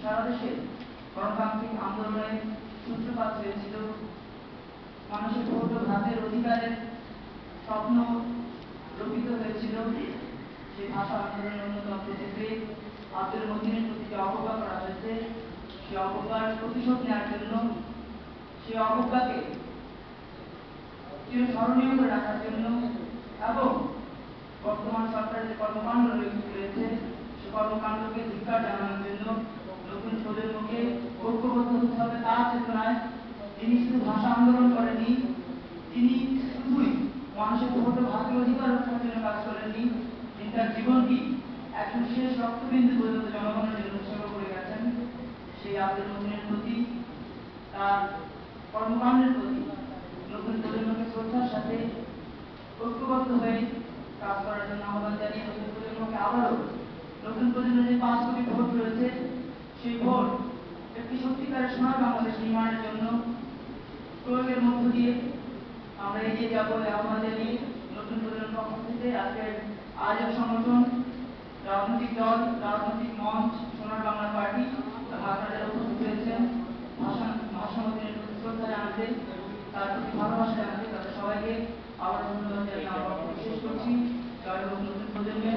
সারা দেশে রাখার জন্য এবং বর্তমান যে কর্মকাণ্ড রয়েছে সে কর্মকাণ্ডকে ধিক্কার জানানোর জন্য নতুন প্রজন্মকে ঐক্যবদ্ধ হতে হবে তার চেতনায় তিনি শুধু ভাষা আন্দোলন করেননি, তিনি শুধুই মানুষের ভোট ও অধিকার রক্ষার জন্য কাজ করেননি তিনি তার জীবনটি একজন শেষ রক্তবিন্দু পর্যন্ত জনগণের জন্য উৎসর্গ করে গেছেন, সেই আব্দুল মহিনের প্রতি, তার কর্মকাণ্ডের প্রতি, নতুন প্রজন্মকে শ্রদ্ধার সাথে ঐক্যবদ্ধ হয়ে কাজ করার জন্য আহ্বান জানিয়ে নতুন প্রজন্মকে আবারও নতুন প্রজন্মের যে পাঁচ কোটি ভোট রয়েছে, সেই ভোট একটি সত্যিকারের সোনার বাংলাদেশ নির্মাণের জন্য প্রয়োগের মধ্য দিয়ে আমরা এগিয়ে যাব আহ্বান জানিয়ে নতুন প্রজন্মের পক্ষ থেকে আজকের আয়োজক সংগঠন রাজনৈতিক দল রাজনৈতিক মঞ্চ সোনার বাংলা পার্টি আপনারা উপস্থিত হয়েছেন প্রতি শ্রদ্ধা জানাতে তার প্রতি ভালোবাসা জানাতে তাদের সবাইকে আবার ধন্যবাদ জানিয়ে আমার বক্তব্য শেষ করছি হোক নতুন প্রজন্মের